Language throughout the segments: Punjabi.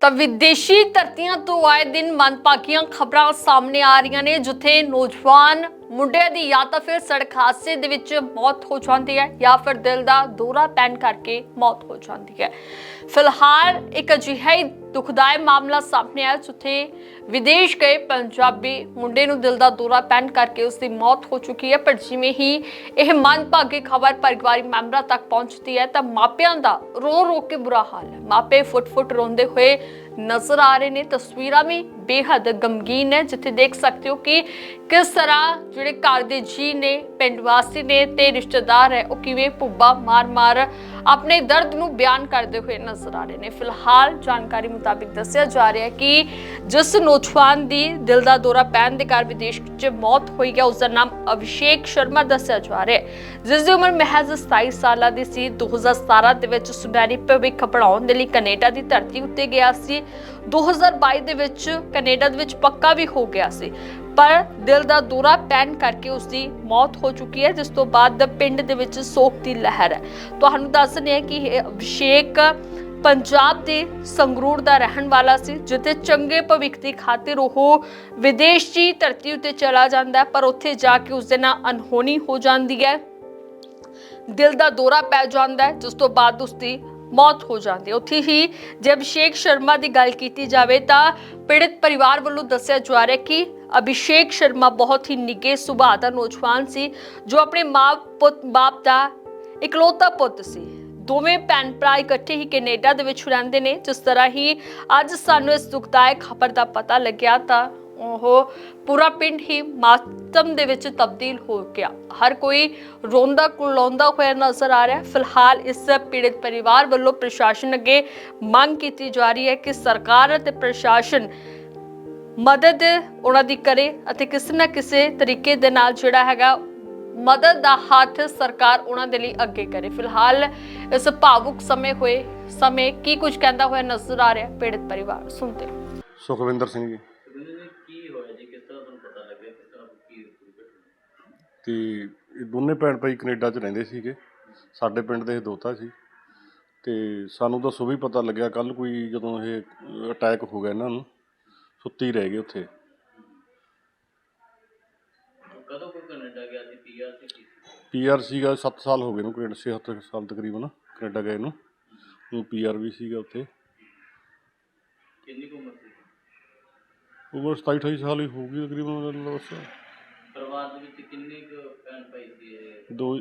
ਤਾਂ ਵਿਦੇਸ਼ੀ ਧਰਤੀਆਂ ਤੋਂ ਆਏ ਦਿਨ ਮਨਪਾਕੀਆਂ ਖਬਰਾਂ ਸਾਹਮਣੇ ਆ ਰਹੀਆਂ ਨੇ, ਜਿੱਥੇ ਨੌਜਵਾਨ ਮੁੰਡਿਆਂ ਦੀ ਜਾਂ ਤਾਂ ਫਿਰ ਸੜਕ ਹਾਦਸੇ ਦੇ ਵਿੱਚ ਮੌਤ ਹੋ ਜਾਂਦੀ ਹੈ ਜਾਂ ਫਿਰ ਦਿਲ ਦਾ ਦੌਰਾ ਪੈਣ ਕਰਕੇ ਮੌਤ ਹੋ ਜਾਂਦੀ ਹੈ। ਫਿਲਹਾਲ ਇੱਕ ਅਜਿਹਾ ਹੀ ਦੁਖਦਾਈ ਮਾਮਲਾ ਸਾਹਮਣੇ ਆਇਆ, ਜਿੱਥੇ ਵਿਦੇਸ਼ ਗਏ ਪੰਜਾਬੀ ਮੁੰਡੇ ਨੂੰ ਦਿਲ ਦਾ ਦੌਰਾ ਪੈਣ ਕਰਕੇ ਉਸ ਦੀ ਮੌਤ ਹੋ ਚੁੱਕੀ ਹੈ। ਪਰ ਜਿਵੇਂ ਹੀ ਇਹ ਮਨਭਾਗੀ ਖਬਰ ਪਰਿਵਾਰਿਕ ਮੈਂਬਰਾਂ ਤੱਕ ਪਹੁੰਚਦੀ ਹੈ, ਤਾਂ ਮਾਪਿਆਂ ਦਾ ਰੋ ਰੋ ਕੇ ਬੁਰਾ ਹਾਲ ਹੈ। ਮਾਪੇ ਫੁੱਟ-ਫੁੱਟ ਰੋਂਦੇ ਹੋਏ ਨਜ਼ਰ ਆ ਰਹੇ ਨੇ। ਤਸਵੀਰਾਂ ਵੀ ਬੇਹੱਦ ਗਮਗੀਨ ਹੈ, ਜਿੱਥੇ ਦੇਖ ਸਕਦੇ ਹੋ ਕਿ ਕਿਸ ਤਰ੍ਹਾਂ ਜਿਹੜੇ ਘਰ ਦੇ ਜੀ ਨੇ, ਪਿੰਡ ਵਾਸੀ ਨੇ ਤੇ ਰਿਸ਼ਤੇਦਾਰ ਹੈ, ਉਹ ਕਿਵੇਂ ਭੁੱਬਾ ਮਾਰ-ਮਾਰ ਆਪਣੇ ਦਰਦ ਨੂੰ ਬਿਆਨ ਕਰਦੇ ਹੋਏ ਨਜ਼ਰ ਆ ਰਹੇ ਨੇ। ਫਿਲਹਾਲ ਜਾਣਕਾਰੀ ਮੁਤਾਬਿਕ ਦੱਸਿਆ ਜਾ ਰਿਹਾ ਹੈ ਕਿ ਜਿਸ ਨੌਜਵਾਨ ਦੀ ਦਿਲ ਦਾ ਦੌਰਾ ਪੈਣ ਦੇ ਕਾਰਨ ਵਿਦੇਸ਼ 'ਚ ਮੌਤ ਹੋਈ ਹੈ ਉਸ ਦਾ ਨਾਮ ਅਭਿਸ਼ੇਕ ਸ਼ਰਮਾ ਦੱਸਿਆ ਜਾ ਰਿਹਾ ਹੈ। ਜਿਸ ਦੀ ਉਮਰ ਮਹਿਜ਼ 27 ਸਾਲਾਂ ਦੀ ਸੀ 2017 ਦੇ ਵਿੱਚ ਸੁਨਹਿਰੀ ਭਵਿੱਖ ਬਣਾਉਣ ਦੇ ਲਈ ਕੈਨੇਡਾ ਦੀ ਧਰਤੀ ਉੱਤੇ ਗਿਆ ਸੀ। 2022 ਦੇ ਵਿੱਚ ਕੈਨੇਡਾ ਦੇ ਵਿੱਚ ਪੱਕਾ ਵੀ ਹੋ ਗਿਆ ਸੀ। ਪਰ ਦਿਲ ਦਾ ਦੌਰਾ ਪੈਣ ਕਰਕੇ ਉਸ ਦੀ ਮੌਤ ਹੋ ਚੁੱਕੀ ਹੈ, ਜਿਸ ਤੋਂ ਬਾਅਦ ਪਿੰਡ ਦੇ ਵਿੱਚ ਸੋਗ ਦੀ ਲਹਿਰ ਹੈ। ਤੁਹਾਨੂੰ ਦੱਸ ਦਿੰਦੇ ਕਿ ਅਭਿਸ਼ੇਕ ਪੰਜਾਬ ਦੇ ਸੰਗਰੂਰ ਦਾ ਰਹਿਣ ਵਾਲਾ ਸੀ, ਜਿੱਥੇ ਚੰਗੇ ਭਵਿੱਖ ਦੀ ਖਾਤਰ ਉਹ ਵਿਦੇਸ਼ ਦੀ ਧਰਤੀ ਉੱਤੇ ਚਲਾ ਜਾਂਦਾ ਪਰ ਉੱਥੇ ਜਾ ਕੇ ਉਸ ਦੇ ਨਾਲ ਅਨਹੋਣੀ ਹੋ ਜਾਂਦੀ ਹੈ। ਦਿਲ ਦਾ ਦੌਰਾ ਪੈ ਜਾਂਦਾ ਹੈ, ਜਿਸ ਤੋਂ ਬਾਅਦ ਉਸ ਦੀ ਮੌਤ ਹੋ ਜਾਂਦੀ ਹੈ। ਉੱਥੇ ਹੀ ਜੇ ਅਭਿਸ਼ੇਕ ਸ਼ਰਮਾ ਦੀ ਗੱਲ ਕੀਤੀ ਜਾਵੇ ਤਾਂ ਪੀੜਤ ਪਰਿਵਾਰ ਵੱਲੋਂ ਦੱਸਿਆ ਜਾ ਰਿਹਾ ਕਿ ਅਭਿਸ਼ੇਕ ਸ਼ਰਮਾ ਬਹੁਤ ਹੀ ਨਿੱਘੇ ਸੁਭਾਅ ਦਾ ਨੌਜਵਾਨ ਸੀ, ਜੋ ਆਪਣੇ ਮਾਂ ਪੁੱਤ ਬਾਪ ਦਾ ਇਕਲੌਤਾ ਪੁੱਤ ਸੀ। ਦੋਵੇਂ ਭੈਣ ਭਰਾ ਇਕੱਠੇ ਹੀ ਕੈਨੇਡਾ ਦੇ ਵਿੱਚ ਰਹਿੰਦੇ ਨੇ। ਜਿਸ ਤਰ੍ਹਾਂ ਹੀ ਅੱਜ ਸਾਨੂੰ ਇਸ ਦੁਖਦਾਇਕ ਖਬਰ ਦਾ ਪਤਾ ਲੱਗਿਆ ਤਾਂ ਉਹ ਪੂਰਾ ਪਿੰਡ ਹੀ ਮਾਤਮ ਦੇ ਵਿੱਚ ਤਬਦੀਲ ਹੋ ਗਿਆ। ਹਰ ਕੋਈ ਰੋਂਦਾ ਕੁਲਾਉਂਦਾ ਹੋਇਆ ਨਜ਼ਰ ਆ ਰਿਹਾ। ਫਿਲਹਾਲ ਇਸ ਪੀੜਿਤ ਪਰਿਵਾਰ ਵੱਲੋਂ ਪ੍ਰਸ਼ਾਸਨ ਅੱਗੇ ਮੰਗ ਕੀਤੀ ਜਾ ਰਹੀ ਹੈ ਕਿ ਸਰਕਾਰ ਅਤੇ ਪ੍ਰਸ਼ਾਸਨ ਮਦਦ ਉਹਨਾਂ ਦੀ ਕਰੇ ਅਤੇ ਕਿਸੇ ਨਾ ਕਿਸੇ ਤਰੀਕੇ ਦੇ ਨਾਲ ਜਿਹੜਾ ਹੈਗਾ ਮਦਦ ਦਾ ਹੱਥ ਸਰਕਾਰ ਉਹਨਾਂ ਦੇ ਲਈ ਅੱਗੇ ਕਰੇ। ਫਿਲਹਾਲ ਇਸ ਭਾਵੁਕ ਸਮੇਂ ਹੋਏ, ਸਮੇਂ ਕੀ ਕੁਝ ਕਹਿੰਦਾ ਹੋਇਆ ਨਜ਼ਰ ਆ ਰਿਹਾ ਪੀੜਤ ਪਰਿਵਾਰ? ਸੁਣਦੇ ਸੁਖਵਿੰਦਰ ਸਿੰਘ ਜੀ ਕੀ ਹੋਇਆ ਜੀ ਕਿਸ ਤਰ੍ਹਾਂ ਤੁਹਾਨੂੰ ਪਤਾ ਲੱਗਿਆ ਕਿਸ ਤਰ੍ਹਾਂ ਕੀ ਹੋਈ ਘਟਨਾ ਤੇ ਇਹ ਦੋਨੇ ਭੈਣ ਭਾਈ ਕੈਨੇਡਾ 'ਚ ਰਹਿੰਦੇ ਸੀਗੇ। ਸਾਡੇ ਪਿੰਡ ਦੇ ਦੋਤਾ ਸੀ। ਤੇ ਸਾਨੂੰ ਤਾਂ ਸੁਬਹ ਪਤਾ ਲੱਗਿਆ ਕੱਲ ਕੋਈ ਜਦੋਂ ਇਹ ਅਟੈਕ ਹੋ ਗਿਆ ਇਹਨਾਂ ਨੂੰ ਸੁੱਤੇ ਰਹਿ ਗਏ ਉੱਥੇ। ਕਦੋਂ ਕੋਈ ਕੈਨੇਡਾ ਗਿਆ ਸੀ? ਪੀਆਰ ਸੀ ਸੀਗਾ 7 ਸਾਲ ਹੋ ਗਏ ਨੂੰ ਕੈਨੇਡਾ 6 ਸਾਲ ਤਕਰੀਬਨ ਕੈਨੇਡਾ ਗਏ ਨੂੰ। ਉਹ ਪੀਆਰ ਵੀ ਸੀਗਾ ਉੱਥੇ। ਕਿੰਨੀ ਕੁ ਉਮਰ ਸੀ? ਉਮਰ 27 28 ਸਾਲ ਹੀ ਹੋਊਗੀ ਤਕਰੀਬਨ ਬਸ। ਪਰਿਵਾਰ ਦੇ ਵਿੱਚ ਕਿੰਨੇ ਕੁ ਭੈਣ ਭਾਈ ਸੀ ਇਹ? ਦੋ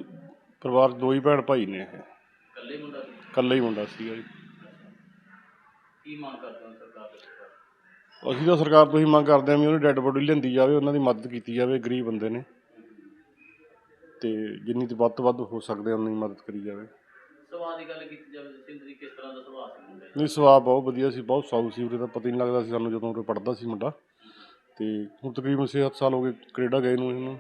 ਪਰਿਵਾਰ 'ਚ ਦੋ ਹੀ ਭੈਣ ਭਾਈ ਨੇ ਇਹ। ਇਕੱਲੇ ਮੁੰਡਾ ਸੀ? ਇਕੱਲਾ ਹੀ ਮੁੰਡਾ ਸੀਗਾ ਜੀ। ਕੀ ਮੰਗ ਕਰਦੇ ਹੋ ਸਰਕਾਰ ਦੇ ਅਸੀਂ ਤਾਂ ਸਰਕਾਰ ਤੋਂ ਹੀ ਮੰਗ ਕਰਦੇ ਹਾਂ ਵੀ ਉਹਦੀ ਡੈੱਡ ਬੋਡੀ ਲਿਆਂਦੀ ਜਾਵੇ ਉਹਨਾਂ ਦੀ ਮਦਦ ਕੀਤੀ ਜਾਵੇ ਗਰੀਬ ਬੰਦੇ ਨੇ। ਤੇ ਜਿੰਨੀ ਤੋਂ ਵੱਧ ਤੋਂ ਵੱਧ ਹੋ ਸਕਦੇ ਉਨੀ ਮਦਦ ਕਰੀ ਜਾਵੇ। ਸੁਭਾਅ ਦੀ ਗੱਲ ਕੀਤੀ ਜਾਵੇ ਜਸਿੰਦਰ ਜੀ ਕਿਸ ਤਰ੍ਹਾਂ ਦਾ ਸੁਭਾਅ ਸੀ ਮੁੰਡੇ ਦਾ? ਨਹੀਂ ਸੁਭਾਅ ਬਹੁਤ ਵਧੀਆ ਸੀ ਬਹੁਤ ਸਾਊ ਸੀ ਉਰੇ ਤਾਂ। ਪਤਾ ਹੀ ਨਹੀਂ ਲੱਗਦਾ ਸੀ ਸਾਨੂੰ ਜਦੋਂ ਉਰੇ ਪੜਦਾ ਸੀ ਮੁੰਡਾ। ਤੇ ਹੁਣ ਤਕਰੀਬਨ 6-7 ਸਾਲ ਹੋ ਗਏ ਕੈਨੇਡਾ ਗਏ ਨੂੰ ਇਹਨੂੰ।